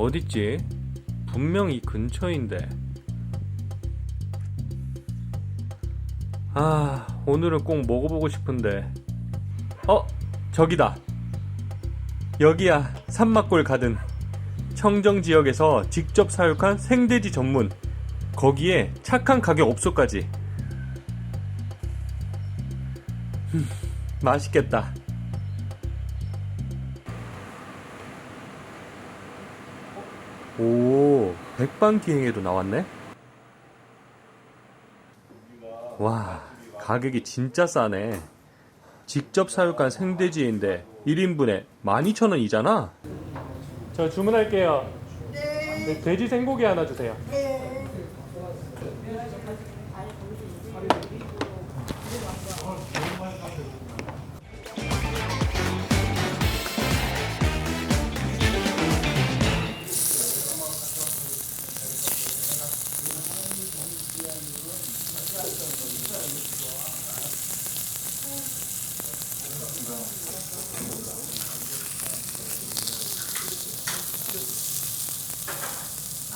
어딨지? 분명 이 근처인데. 아, 오늘은 꼭 먹어보고 싶은데. 어, 저기다. 여기야, 산막골 가든. 청정 지역에서 직접 사육한 생돼지 전문. 거기에 착한 가격 업소까지. 흠, 맛있겠다. 오, 백반기행에도 나왔네? 와, 가격이 진짜 싸네. 직접 사육한 생돼지인데 1인분에 12,000원이잖아? 저 주문할게요. 네. 돼지 생고기 하나 주세요.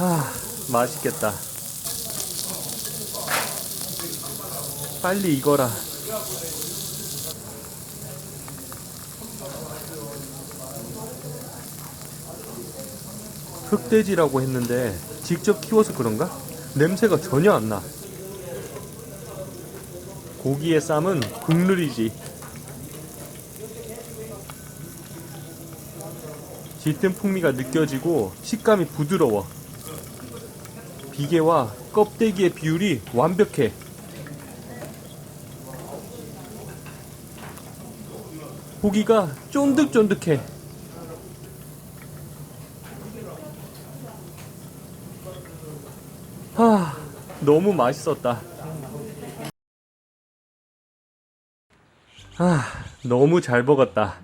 아, 맛있겠다. 빨리 익어라. 흑돼지라고 했는데 직접 키워서 그런가? 냄새가 전혀 안 나. 고기의 쌈은 국룰이지. 짙은 풍미가 느껴지고 식감이 부드러워. 비계와 껍데기의 비율이 완벽해. 고기가 쫀득쫀득해. 하, 너무 맛있었다. 아, 너무 잘 먹었다.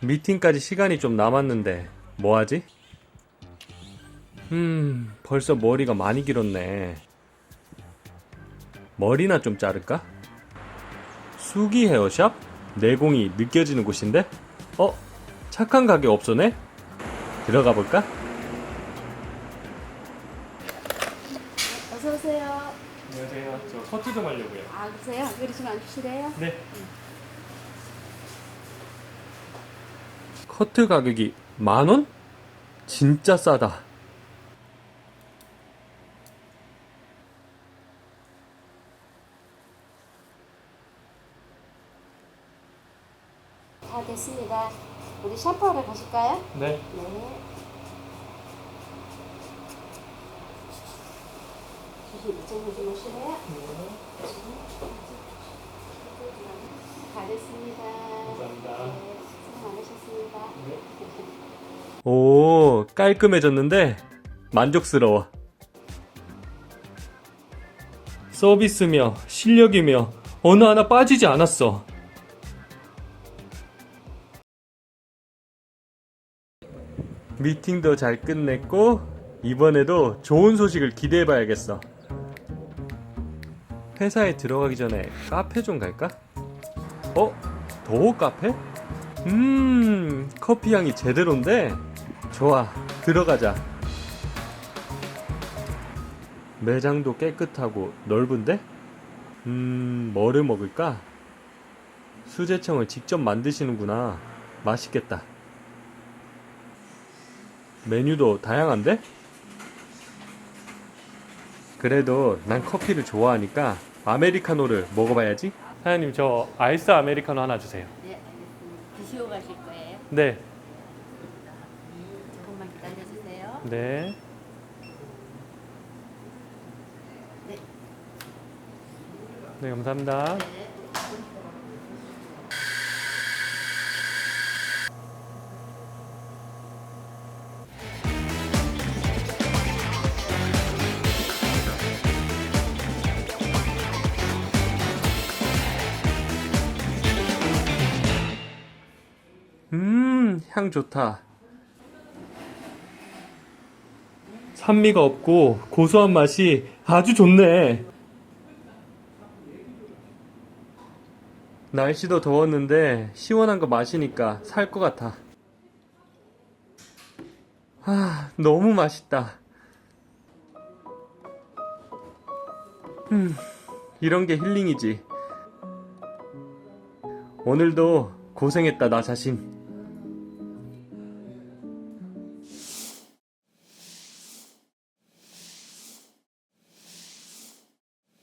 미팅까지 시간이 좀 남았는데, 뭐 하지? 음, 벌써 머리가 많이 길었네. 머리나 좀 자를까? 수기 헤어샵? 내공이 느껴지는 곳인데? 어? 착한 가게 없어네? 들어가 볼까? 어서 오세요. 안녕하세요. 저 커트 좀 하려고요. 아 그러세요? 요리 좀안 주시래요? 네. 커트 가격이 만 원? 진짜 싸다. 다 됐습니다. 우리 샴푸하러 가실까요? 네. 네. 주시 이쪽으로 좀 오시래요? 다 됐습니다. 감사합니다. 네, 수고 많으셨습니다. 오, 깔끔해졌는데 만족스러워. 서비스며 실력이며 어느 하나 빠지지 않았어. 미팅도 잘 끝냈고 이번에도 좋은 소식을 기대해 봐야겠어. 회사에 들어가기 전에 카페 좀 갈까? 어? 더 카페? 음, 커피 향이 제대로인데? 좋아, 들어가자. 매장도 깨끗하고 넓은데? 음, 뭐를 먹을까? 수제청을 직접 만드시는구나. 맛있겠다. 메뉴도 다양한데? 그래도 난 커피를 좋아하니까 아메리카노를 먹어봐야지. 사장님, 저 아이스 아메리카노 하나 주세요. 네, 알겠습니다. 드시고 가실 거예요? 네, 조금만 기다려주세요. 네. 네. 네, 감사합니다. 네. 음, 향 좋다. 산미가 없고 고소한 맛이 아주 좋네. 날씨도 더웠는데 시원한 거 마시니까 살 것 같아. 아, 너무 맛있다. 음, 이런 게 힐링이지. 오늘도 고생했다, 나 자신.